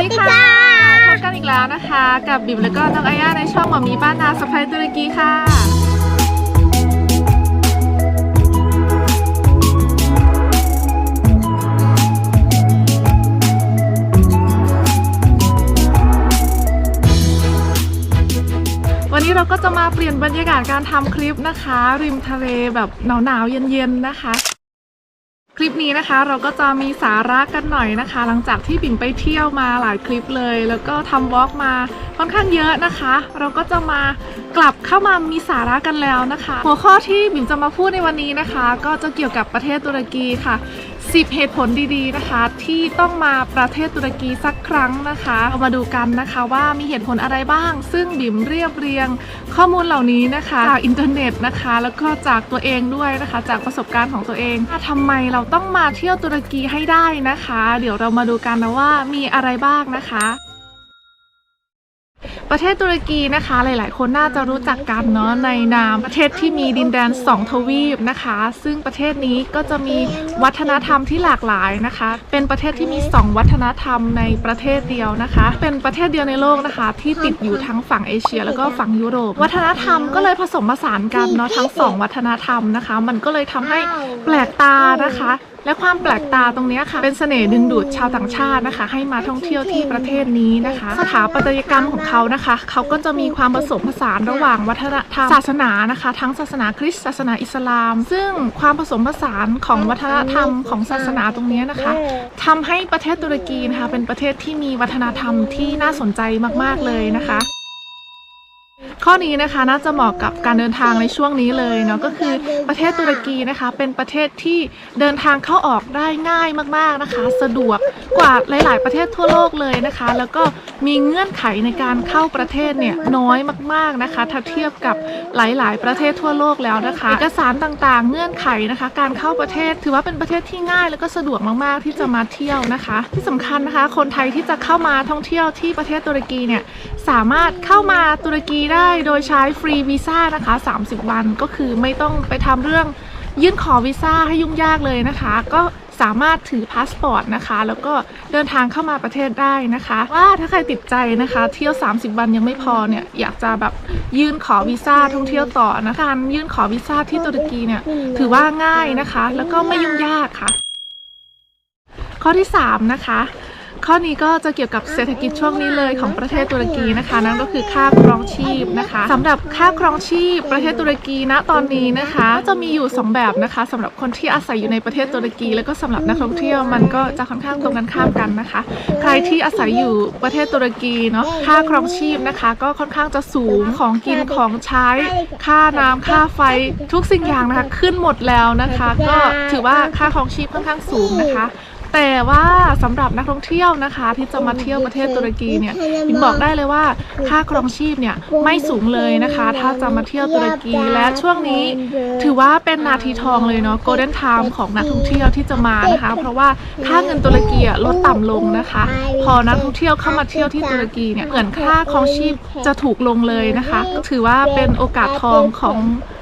ดีค่ะพบกันอีกแล้วนะคะ กับบิมแล้วก็น้องอาย่าในช่องหมอมีบ้านนาสะพายตุรกีค่ะ วันนี้เราก็จะมาเปลี่ยนบรรยากาศการทำคลิปนะคะ ริมทะเลแบบหนาวๆเย็นๆนะคะค ลิปนี้นะคะเราก็จะมีสาระกันหน่อยนะคะ หลังจากที่บิ่งไปเที่ยวมาหลายคลิปเลย แล้วก็ทำวอล์กมาค่อนข้างเยอะนะคะ เราก็จะมากลับเข้ามามีสาระกันแล้วนะคะ หัวข้อที่บิ่งจะมาพูดในวันนี้นะคะ ก็จะเกี่ยวกับประเทศตุรกีค่ะ 10 เหตุผลดีๆนะคะ ที่ต้องมาประเทศตุรกีสักครั้งนะคะเรามาดูกันนะคะว่ามีเหตุผลอะไรบ้าง ซึ่งบิ่มเรียบเรียง ข้อมูลเหล่านี้นะคะจากอินเทอร์เน็ตนะคะ แล้วก็จากตัวเองด้วยนะคะ จากประสบการณ์ของตัวเองว่าทำไมเราต้องมาเที่ยวตุรกีให้ได้นะคะ เดี๋ยวเรามาดูกันนะว่ามีอะไรบ้างนะคะ ประเทศตุรกีนะคะ หลายๆ คนน่าจะรู้จักกันเนาะในนามประเทศที่มีดินแดนสองทวีปนะคะ ซึ่งประเทศนี้ก็จะมีวัฒนธรรมที่หลากหลายนะคะ เป็นประเทศที่มี 2 วัฒนธรรมในประเทศเดียวนะคะ เป็นประเทศเดียวในโลกนะคะ ที่ติดอยู่ทั้งฝั่งเอเชีย แล้วก็ฝั่งยุโรป วัฒนธรรมก็เลยผสมผสานกันเนาะทั้งสองวัฒนธรรมนะคะ มันก็เลยทำให้แปลกตานะคะ และความแปลกตาตรงนี้ค่ะ เป็นเสน่ห์ดึงดูดชาวต่างชาตินะคะ ให้มาท่องเที่ยวที่ประเทศนี้นะคะ สถาปัตยกรรมของเขานะคะ เขาก็จะมีความผสมผสานระหว่างวัฒนธรรมศาสนานะคะ ทั้งศาสนาคริสต์ศาสนาอิสลาม ซึ่งความผสมผสานของวัฒนธรรมของศาสนาตรงนี้นะคะทำให้ประเทศตุรกีนะคะเป็นประเทศที่มีวัฒนธรรมที่น่าสนใจมาก ๆเลยนะคะ ข้อนี้นะคะน่าจะเหมาะกับการเดินทางในช่วงนี้เลยเนาะก็คือประเทศตุรกีนะคะ เป็นประเทศที่เดินทางเข้าออกได้ง่ายมากๆนะคะ สะดวกกว่าหลาย ๆ ประเทศทั่วโลกเลยนะคะ แล้วก็ มีเงื่อนไขในการเข้าประเทศเนี่ยน้อยมากๆนะคะ ถ้าเทียบกับหลาย ๆ ประเทศทั่วโลกแล้วนะคะ เอกสารต่างๆ เงื่อนไขนะคะ การเข้าประเทศถือว่าเป็นประเทศที่ง่าย แล้วก็สะดวกมากๆที่จะมาเที่ยวนะคะ ที่สำคัญนะคะ คนไทยที่จะเข้ามาท่องเที่ยวที่ประเทศตุรกีเนี่ยสามารถเข้ามาตุรกีได้โดยใช้ฟรีวีซ่านะคะ 30 วันก็คือไม่ต้องไปทำเรื่องยื่นขอวีซ่าให้ยุ่งยากเลยนะคะ ก็ สามารถถือพาสปอร์ตนะคะ แล้วก็เดินทางเข้ามาประเทศได้นะคะ ว่าถ้าใครติดใจนะคะ เที่ยว 30 วันยังไม่พอเนี่ยอยากจะแบบยื่นขอวีซ่าท่องเที่ยวต่อนะการยื่นขอวีซ่าที่ตุรกีเนี่ยถือว่าง่ายนะคะ แล้วก็ไม่ยุ่งยากค่ะ ข้อที่ 3 นะคะ ข้อนี้ก็จะเกี่ยวกับเศรษฐกิจช่วงนี้เลยของประเทศตุรกีนะคะ นั่นก็คือค่าครองชีพนะคะสำหรับค่าครองชีพประเทศตุรกีณตอนนี้นะคะจะมีอยู่ 2 แบบนะคะสำหรับคนที่อาศัยอยู่ในประเทศตุรกี แล้วก็สำหรับนักท่องเที่ยวมันก็จะค่อนข้างตรงกันข้ามกันนะคะ ใครที่อาศัยอยู่ประเทศตุรกีเนาะค่าครองชีพนะคะ ก็ค่อนข้างจะสูงของกินของใช้ ค่าน้ำค่าไฟทุกสิ่งอย่างนะคะขึ้นหมดแล้วนะคะ ก็ถือว่าค่าครองชีพค่อนข้างสูงนะคะ แต่ว่าสำหรับนักท่องเที่ยวนะคะ ที่จะมาเที่ยวประเทศตุรกีเนี่ยพิมบอกได้เลยว่าค่าครองชีพเนี่ยไม่สูงเลยนะคะ ถ้าจะมาเที่ยวตุรกีและช่วงนี้ ถือว่าเป็นนาทีทองเลยเนาะ golden time ของนักท่องเที่ยวที่จะมานะคะ เพราะว่าค่าเงินตุรกีอะลดต่ำลงนะคะ พอนักท่องเที่ยวเข้ามาเที่ยวที่ตุรกีเนี่ยเหมือนค่าครองชีพจะถูกลงเลยนะคะก็ถือว่าเป็นโอกาสทองของ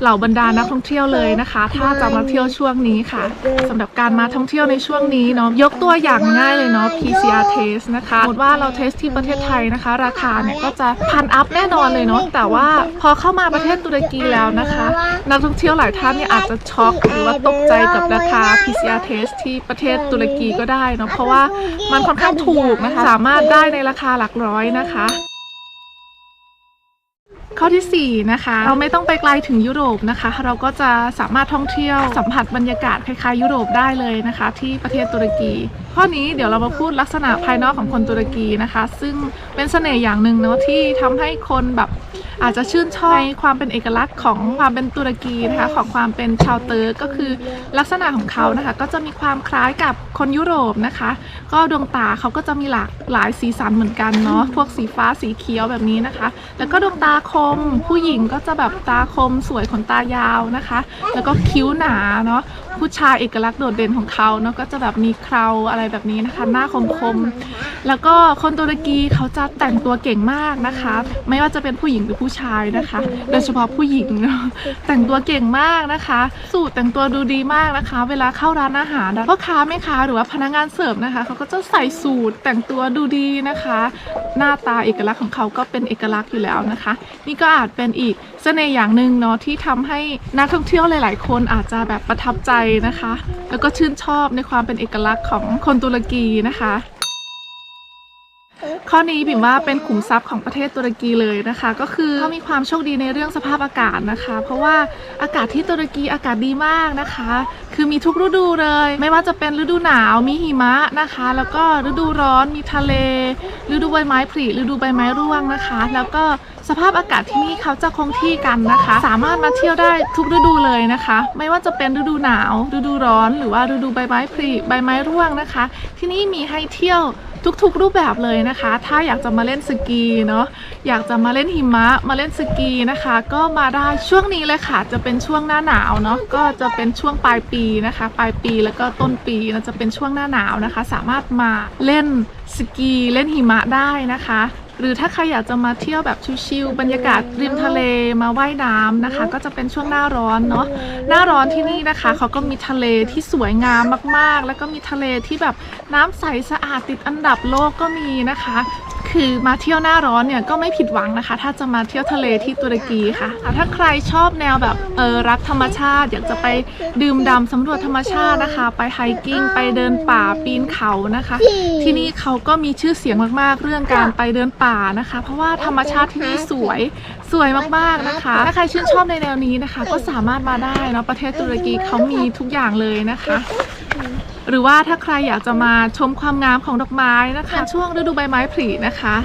เหล่าบรรดานักท่องเที่ยวเลยนะคะ ถ้าจะมาเที่ยวช่วงนี้ค่ะสำหรับการมาท่องเที่ยวในช่วงนี้เนาะยกตัวอย่างง่ายเลยเนาะ PCR test นะคะสมมติว่าเราเทสที่ประเทศไทยนะคะ ราคาเนี่ยก็จะพันอัพแน่นอนเลยเนาะแต่ว่าพอเข้ามาประเทศตุรกีแล้วนะคะ นักท่องเที่ยวหลายท่านเนี่ยอาจจะช็อกหรือว่าตกใจกับราคา PCR test ที่ประเทศตุรกีก็ได้เนาะเพราะว่ามันค่อนข้างถูกนะคะสามารถได้ในราคาหลักร้อยนะคะ ข้อทีสี่4นะคะเราไม่ต้องไปไกลถึงยุโรปนะคะ เราก็จะสามารถท่องเที่ยวสัมผัสบรรยากาศคล้ายๆยุโรปได้เลยนะคะ ที่ประเทศตุรกี ข้อนี้เดี๋ยวเรามาพูดลักษณะภายนอกของคนตุรกีนะคะ ซึ่งเป็นเสน่ห์อย่างหนึ่งเนาะที่ทำให้คนแบบ อาจจะชื่นชอบในความเป็นเอกลักษณ์ของความเป็นตุรกีนะคะของความเป็นชาวเติร์กก็คือลักษณะของเขานะคะก็จะมีความคล้ายกับคนยุโรปนะคะ ก็ดวงตาเขาก็จะมีหลากหลายสีสันเหมือนกันเนาะพวกสีฟ้าสีเขียวแบบนี้นะคะ แล้วก็ดวงตาคมผู้หญิงก็จะแบบตาคมสวยขนตายาวนะคะ แล้วก็คิ้วหนาเนาะผู้ชายเอกลักษณ์โดดเด่นของเขาเนาะก็จะแบบมีเคราอะไรแบบนี้นะคะ หน้าคมๆแล้วก็คนตุรกีเขาจะแต่งตัวเก่งมากนะคะ ไม่ว่าจะเป็นผู้หญิงหรือผู้ชายนะคะ โดยเฉพาะผู้หญิงเนาะแต่งตัวเก่งมากนะคะ สูตรแต่งตัวดูดีมากนะคะ เวลาเข้าร้านอาหารพ่อค้าแม่ค้าหรือว่าพนักงานเสิร์ฟนะคะเขาก็จะใส่สูตรแต่งตัวดูดีนะคะ หน้าตาเอกลักษณ์ของเขาก็เป็นเอกลักษณ์อยู่แล้วนะคะ นี่ก็อาจเป็นอีกเสน่ห์อย่างหนึ่งเนาะที่ทำให้นักท่องเที่ยวหลาย ๆ คนอาจจะแบบประทับใจนะคะ แล้วก็ชื่นชอบในความเป็นเอกลักษณ์ของคนตุรกีนะคะ ข้อนี้บิ่มว่าเป็นขุมทรัพย์ของประเทศตุรกีเลยนะคะ ก็คือเขามีความโชคดีในเรื่องสภาพอากาศนะคะ เพราะว่าอากาศที่ตุรกีอากาศดีมากนะคะ คือมีทุกฤดูเลย ไม่ว่าจะเป็นฤดูหนาวมีหิมะนะคะ แล้วก็ฤดูร้อนมีทะเล ฤดูใบไม้ผลิฤดูใบไม้ร่วงนะคะ แล้วก็สภาพอากาศที่นี่เขาจะคงที่กันนะคะ สามารถมาเที่ยวได้ทุกฤดูเลยนะคะ ไม่ว่าจะเป็นฤดูหนาว ฤดูร้อน หรือว่าฤดูใบไม้ผลิใบไม้ร่วงนะคะ ที่นี่มีให้เที่ยว ทุกๆรูปแบบเลยนะคะ ถ้าอยากจะมาเล่นสกีเนาะอยากจะมาเล่นหิมะมาเล่นสกีนะคะ ก็มาได้ช่วงนี้เลยค่ะ จะเป็นช่วงหน้าหนาวเนาะก็จะเป็นช่วงปลายปีนะคะ ปลายปีแล้วก็ต้นปีนะจะเป็นช่วงหน้าหนาวนะคะ สามารถมาเล่นสกีเล่นหิมะได้นะคะ หรือถ้าใครอยากจะมาเที่ยวแบบชิลๆบรรยากาศริมทะเลมาว่ายน้ำนะคะ ก็จะเป็นช่วงหน้าร้อนเนาะหน้าร้อนที่นี่นะคะเขาก็มีทะเลที่สวยงามมากๆ แล้วก็มีทะเลที่แบบน้ำใสสะอาดติดอันดับโลกก็มีนะคะ คือมาเที่ยวหน้าร้อนเนี่ยก็ไม่ผิดหวังนะคะ ถ้าจะมาเที่ยวทะเลที่ตุรกีค่ะ ถ้าใครชอบแนวแบบเออรักธรรมชาติ อยากจะไปดื่มด่ำสำรวจธรรมชาตินะคะ ไปไฮกิ้งไปเดินป่าปีนเขานะคะ ที่นี่เขาก็มีชื่อเสียงมากๆ เรื่องการไปเดินป่านะคะ เพราะว่าธรรมชาติที่นี่สวยสวยมากๆนะคะ ถ้าใครชื่นชอบในแนวนี้นะคะ ก็สามารถมาได้เนาะประเทศตุรกีเขามีทุกอย่างเลยนะคะ หรือว่าถ้าใครอยากจะมาชมความงามของดอกไม้นะคะช่วงฤดูใบไม้ผลินะคะ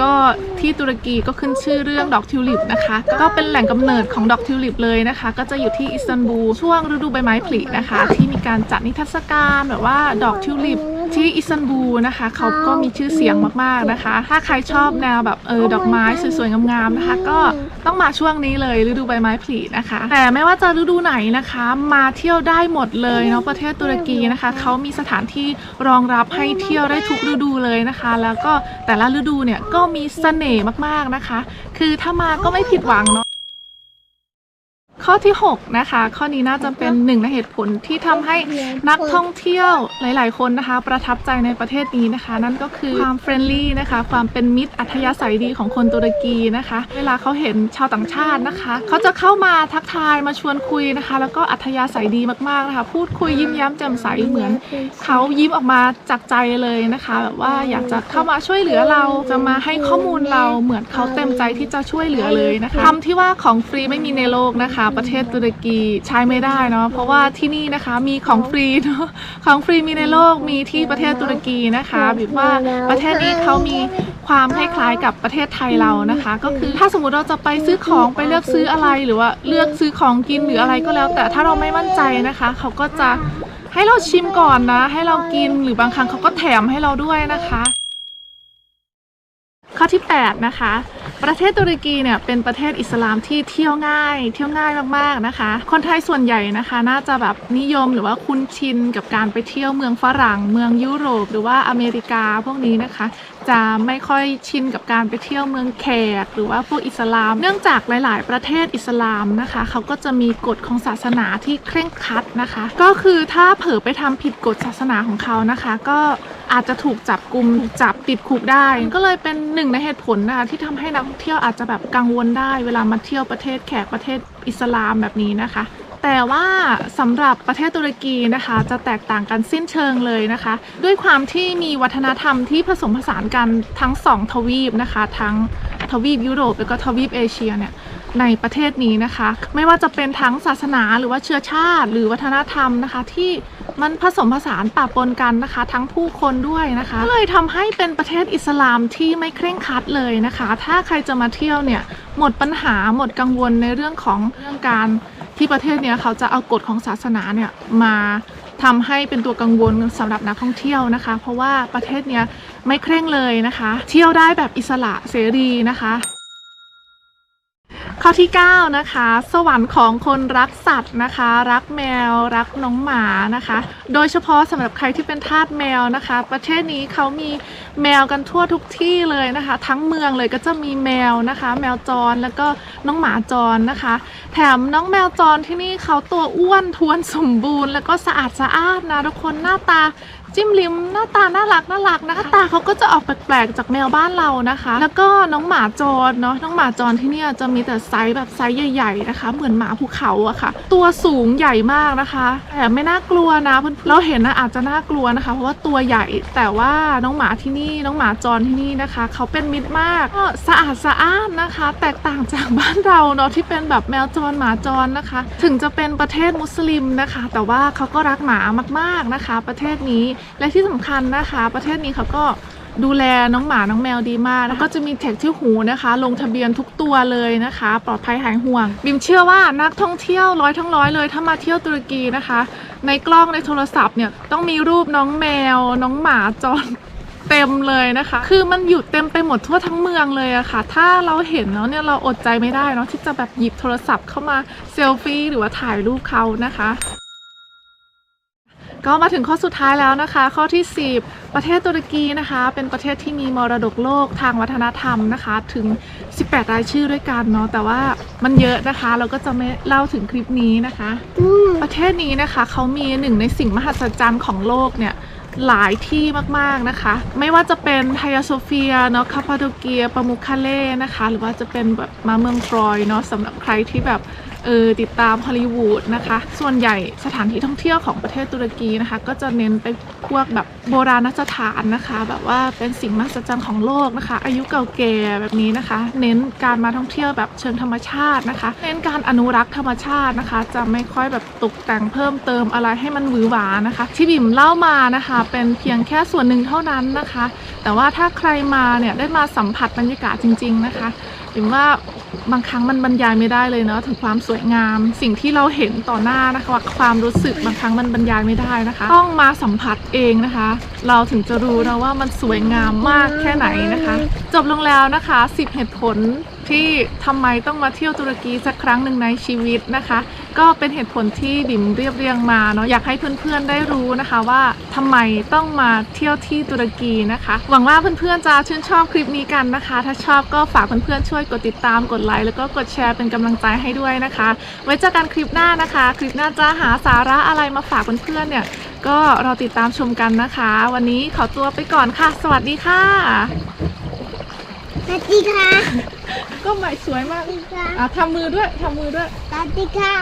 ก็ที่ตุรกีก็ขึ้นชื่อเรื่องดอกทิวลิปนะคะ ก็เป็นแหล่งกำเนิดของดอกทิวลิปเลยนะคะ ก็จะอยู่ที่อิสตันบูลช่วงฤดูใบไม้ผลินะคะ ที่มีการจัดนิทรรศการแบบว่าดอกทิวลิป ที่อิสตันบูลนะคะ เขาก็มีชื่อเสียงมากๆนะคะ ถ้าใครชอบแนวแบบเออดอกไม้สวยๆงามๆนะคะ ก็ต้องมาช่วงนี้เลยฤดูใบไม้ผลินะคะ แต่ไม่ว่าจะฤดูไหนนะคะ มาเที่ยวได้หมดเลยเนาะประเทศตุรกีนะคะเขามีสถานที่รองรับให้เที่ยวได้ทุกฤดูเลยนะคะ แล้วก็แต่ละฤดูเนี่ยก็มีเสน่ห์มากๆนะคะ คือถ้ามาก็ไม่ผิดหวังเนาะ ข้อที่ 6 นะคะ ข้อนี้น่าจะเป็นหนึ่งในเหตุผลที่ทำให้นักท่องเที่ยวหลาย ๆ คนนะคะ ประทับใจในประเทศนี้นะคะ นั่นก็คือความเฟรนลี่นะคะ ความเป็นมิตรอัธยาศัยดีของคนตุรกีนะคะ เวลาเขาเห็นชาวต่างชาตินะคะ เขาจะเข้ามาทักทายมาชวนคุยนะคะ แล้วก็อัธยาศัยดีมาก ๆ นะคะ พูดคุยยิ้มแย้มแจ่มใสเหมือน เขายิ้มออกมาจากใจเลยนะคะแบบว่าอยากจะเข้ามาช่วยเหลือเราจะมาให้ข้อมูลเราเหมือนเขาเต็มใจที่จะช่วยเหลือเลยนะคะคำที่ว่าของฟรีไม่มีในโลกนะคะประเทศตุรกีใช้ไม่ได้เนาะเพราะว่าที่นี่นะคะมีของฟรีเนาะของฟรีมีในโลกมีที่ประเทศตุรกีนะคะบิดว่าประเทศนี้เขามีความคล้ายๆกับประเทศไทยเรานะคะ ก็คือถ้าสมมติเราจะไปซื้อของไปเลือกซื้ออะไรหรือว่าเลือกซื้อของกินหรืออะไรก็แล้ว แต่ถ้าเราไม่มั่นใจนะคะเขาก็จะให้เราชิมก่อนนะ ให้เรากินหรือบางครั้งเขาก็แถมให้เราด้วยนะคะ ข้อที่ 8 นะคะ ประเทศตุรกีเนี่ยเป็นประเทศอิสลามที่เที่ยวง่าย เที่ยวง่ายมากๆนะคะ คนไทยส่วนใหญ่นะคะ น่าจะแบบนิยมหรือว่าคุ้นชินกับการไปเที่ยวเมืองฝรั่ง เมืองยุโรป หรือว่าอเมริกาพวกนี้นะคะ จะไม่ค่อยชินกับการไปเที่ยวเมืองแขกหรือว่าพวกอิสลาม เนื่องจากหลาย ๆ ประเทศอิสลามนะคะเขาก็จะมีกฎของศาสนาที่เคร่งครัดนะคะ ก็คือถ้าเผลอไปทำผิดกฎศาสนาของเขานะคะ ก็อาจจะถูกจับกลุ่มถูกจับติดคุกได้ ก็เลยเป็นหนึ่งในเหตุผลนะคะที่ทำให้นักท่องเที่ยวอาจจะแบบกังวลได้ เวลามาเที่ยวประเทศแขกประเทศอิสลามแบบนี้นะคะ แต่ว่าสำหรับประเทศตุรกีนะคะจะแตกต่างกันสิ้นเชิงเลยนะคะ ด้วยความที่มีวัฒนธรรมที่ผสมผสานกันทั้งสองทวีปนะคะ ทั้งทวีปยุโรปแล้วก็ทวีปเอเชียเนี่ยในประเทศนี้นะคะ ไม่ว่าจะเป็นทั้งศาสนาหรือว่าเชื้อชาติ หรือวัฒนธรรมนะคะที่มันผสมผสานปะปนกันนะคะ ทั้งผู้คนด้วยนะคะก็เลยทำให้เป็นประเทศอิสลามที่ไม่เคร่งครัดเลยนะคะ ถ้าใครจะมาเที่ยวเนี่ยหมดปัญหาหมดกังวลในเรื่องของเรื่องการ ที่ประเทศเนี้ยเขาจะเอากฎของศาสนาเนี่ยมาทำให้เป็นตัวกังวลสำหรับนักท่องเที่ยวนะคะ เพราะว่าประเทศเนี้ยไม่เคร่งเลยนะคะ เที่ยวได้แบบอิสระเสรีนะคะ ข้อที่ 9 นะคะ สวรรค์ของคนรักสัตว์นะคะ รักแมว รักน้องหมานะคะ โดยเฉพาะสำหรับใครที่เป็นทาสแมวนะคะ ประเทศนี้เขามีแมวกันทั่วทุกที่เลยนะคะ ทั้งเมืองเลยก็จะมีแมวนะคะ แมวจรแล้วก็น้องหมาจรนะคะ แถมน้องแมวจรที่นี่เขาตัวอ้วนท้วนสมบูรณ์ แล้วก็สะอาดสะอาดนะทุกคนหน้าตา จิ้มลิมหน้าตาน่ารักน่ารักนะคะหน้าตาเขาก็จะออกแปลกๆจากแมวบ้านเรานะคะ แล้วก็น้องหมาจรเนาะน้องหมาจรที่เนี่ยจะมีแต่ไซส์แบบไซส์ใหญ่ ๆนะคะ เหมือนหมาภูเขาอะค่ะ ตัวสูงใหญ่มากนะคะแต่ไม่น่ากลัวนะเพื่อนเราเห็นนะอาจจะน่ากลัวนะคะ เพราะว่าตัวใหญ่แต่ว่าน้องหมาที่นี่น้องหมาจรที่นี่นะคะ เขาเป็นมิตรมากก็สะอาดสะอ้านนะคะ แตกต่างจากบ้านเราเนาะที่เป็นแบบแมวจรหมาจรนะคะ ถึงจะเป็นประเทศมุสลิมนะคะ แต่ว่าเขาก็รักหมามาก ๆนะคะ ประเทศนี้และที่สำคัญนะคะ ประเทศนี้เขาก็ดูแลน้องหมาน้องแมวดีมากแล้วก็จะมีแท็กที่หูนะคะ ลงทะเบียนทุกตัวเลยนะคะ ปลอดภัยหายห่วง บิมเชื่อว่านักท่องเที่ยวร้อยทั้งร้อยเลย ถ้ามาเที่ยวตุรกีนะคะ ในกล้องในโทรศัพท์เนี่ยต้องมีรูปน้องแมว น้องหมาจรเต็มเลยนะคะ คือมันอยู่เต็มไปหมดทั่วทั้งเมืองเลยอะค่ะ ถ้าเราเห็นเนาะเนี่ยเราอดใจไม่ได้เนาะที่จะแบบหยิบโทรศัพท์เข้ามาเซลฟี่หรือว่าถ่ายรูปเขานะคะ ก็มาถึงข้อสุดท้ายแล้วนะคะ ข้อที่ 10 ประเทศตุรกีนะคะ เป็นประเทศที่มีมรดกโลกทางวัฒนธรรมนะคะ ถึง 18 รายชื่อด้วยกันเนาะแต่ว่ามันเยอะนะคะ เราก็จะไม่เล่าถึงคลิปนี้นะคะ ประเทศนี้นะคะเขามีหนึ่งในสิ่งมหัศจรรย์ของโลกเนี่ยหลายที่มากๆนะคะ ไม่ว่าจะเป็นไฮยาโซเฟียเนาะคาปาโดเกียปามุคาเล่นะคะ หรือว่าจะเป็นแบบมาเมืองทรอยเนาะสำหรับใครที่แบบ เออติดตามฮอลลีวูดนะคะ ส่วนใหญ่สถานที่ท่องเที่ยวของประเทศตุรกีนะคะ ก็จะเน้นไปพวกแบบโบราณสถานนะคะ แบบว่าเป็นสิ่งมหัศจรรย์ของโลกนะคะ อายุเก่าแก่แบบนี้นะคะ เน้นการมาท่องเที่ยวแบบเชิงธรรมชาตินะคะ เน้นการอนุรักษ์ธรรมชาตินะคะ จะไม่ค่อยแบบตกแต่งเพิ่มเติมอะไรให้มันหวือหวานะคะ ที่บิ่มเล่ามานะคะ เป็นเพียงแค่ส่วนหนึ่งเท่านั้นนะคะ แต่ว่าถ้าใครมาเนี่ยได้มาสัมผัสบรรยากาศจริง ๆนะคะบิ่มว่าบางครั้งมันบรรยายไม่ได้เลยเนาะถึงความสวยงาม สิ่งที่เราเห็นต่อหน้านะคะความรู้สึกบางครั้งมันบรรยายไม่ได้นะคะ ต้องมาสัมผัสเองนะคะ เราถึงจะรู้นะว่ามันสวยงามมากแค่ไหนนะคะ จบลงแล้วนะคะ 10 เหตุผลที่ทำไมต้องมาเที่ยวตุรกีสักครั้งหนึ่งในชีวิตนะคะ ก็เป็นเหตุผลที่บิ่มเรียบเรียงมาเนาะอยากให้เพื่อนๆได้รู้นะคะว่าทำไมต้องมาเที่ยวที่ตุรกีนะคะ หวังว่าเพื่อนๆจะชื่นชอบคลิปนี้กันนะคะ ถ้าชอบก็ฝากเพื่อนๆช่วยกดติดตามกดไลค์แล้วก็กดแชร์เป็นกำลังใจให้ด้วยนะคะ ไว้เจอกันคลิปหน้านะคะ คลิปหน้าจะหาสาระอะไรมาฝากเพื่อนๆเนี่ยก็รอติดตามชมกันนะคะ วันนี้ขอตัวไปก่อนค่ะ สวัสดีค่ะ สวัสดีค่ะ ก็ใหม่สวยมากสวัสดีค่ะอะทำมือด้วยทำมือด้วย สวัสดีค่ะ